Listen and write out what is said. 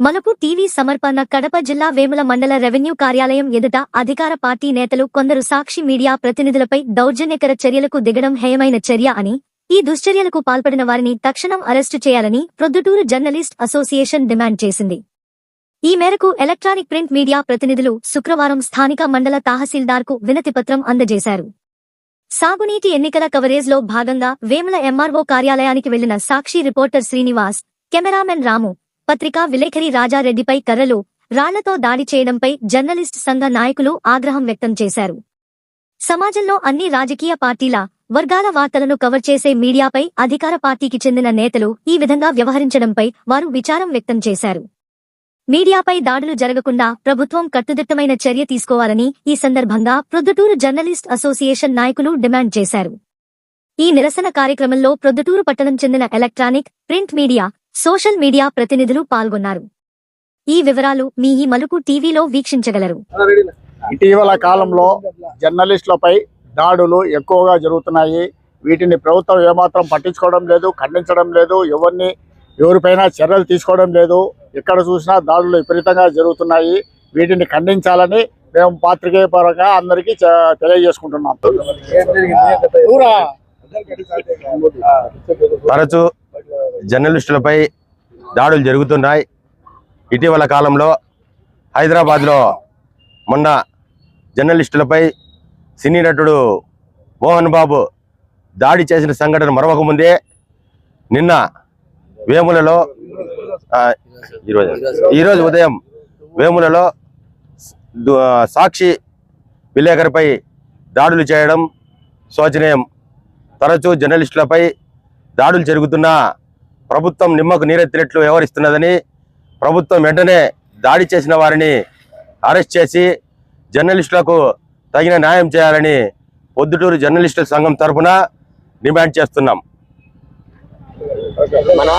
మనకు టీవీ సమర్పణ కడప జిల్లా వేముల మండల రెవెన్యూ కార్యాలయం ఎదుట అధికార పార్టీ నేతలు కొందరు సాక్షి మీడియా ప్రతినిధులపై దౌర్జన్యకర చర్యలకు దిగడం హేయమైన చర్య అని ఈ దుశ్చర్యలకు పాల్పడిన వారిని తక్షణం అరెస్టు చేయాలని ప్రొద్దుటూరు జర్నలిస్ట్ అసోసియేషన్ డిమాండ్ చేసింది. ఈ మేరకు ఎలక్ట్రానిక్ ప్రింట్ మీడియా ప్రతినిధులు శుక్రవారం స్థానిక మండల తహసీల్దార్కు వినతిపత్రం అందజేశారు. సాగునీటి ఎన్నికల కవరేజ్లో భాగంగా వేముల ఎంఆర్ఓ కార్యాలయానికి వెళ్ళిన సాక్షి రిపోర్టర్ శ్రీనివాస్ కెమెరామెన్ రాము పత్రికా విలేఖరి రాజారెడ్డిపై కర్రలు రాళ్ళతో దాడి చేయడంపై జర్నలిస్ట్ సంఘ నాయకులు ఆగ్రహం వ్యక్తం చేశారు. సమాజంలో అన్ని రాజకీయ పార్టీల వర్గాల వార్తలను కవర్ చేసే మీడియాపై అధికార పార్టీకి చెందిన నేతలు ఈ విధంగా వ్యవహరించడంపై వారు విచారం వ్యక్తం చేశారు. మీడియాపై దాడులు జరగకుండా ప్రభుత్వం కట్టుదిట్టమైన చర్య తీసుకోవాలని ఈ సందర్భంగా ప్రొద్దుటూరు జర్నలిస్ట్ అసోసియేషన్ నాయకులు డిమాండ్ చేశారు. ఈ నిరసన కార్యక్రమంలో ప్రొద్దుటూరు పట్టణం చెందిన electronic print media social media ప్రతినిధులు పాల్గొన్నారు. ఈ వివరాలు మీ ఈ మలుపు టీవీలో వీక్షించగలరు. ఇటీవల కాలంలో జర్నలిస్టులపై దాడులు ఎక్కువగా జరుగుతున్నాయి. వీటిని ప్రభుత్వం ఏమాత్రం పట్టించుకోవడం లేదు ఖండించడం లేదు. ఎవరిని ఎవరిపైన చర్యలు తీసుకోవడం లేదు. ఎక్కడ చూసినా దాడులు విపరీతంగా జరుగుతున్నాయి. వీటిని ఖండించాలని మేము పాత్రికేయ పరంగా అందరికీ తెలియజేసుకుంటున్నాం. తరచు జర్నలిస్టులపై దాడులు జరుగుతున్నాయి. ఇటీవల కాలంలో హైదరాబాద్లో మొన్న జర్నలిస్టులపై సినీ నటుడు మోహన్ బాబు దాడి చేసిన సంఘటన మరొకముందే నిన్న వేములలో ఈరోజు ఈరోజు ఉదయం వేములలో సాక్షి విలేకరిపై దాడులు చేయడం శోచనీయం. తరచూ జర్నలిస్టులపై దాడులు జరుగుతున్నా ప్రభుత్వం నిమ్మకు నీరెత్తినట్లు వ్యవహరిస్తున్నదని ప్రభుత్వం వెంటనే దాడి చేసిన వారిని అరెస్ట్ చేసి జర్నలిస్టులకు తగిన న్యాయం చేయాలని పొద్దుటూరు జర్నలిస్టుల సంఘం తరఫున డిమాండ్ చేస్తున్నాం. మన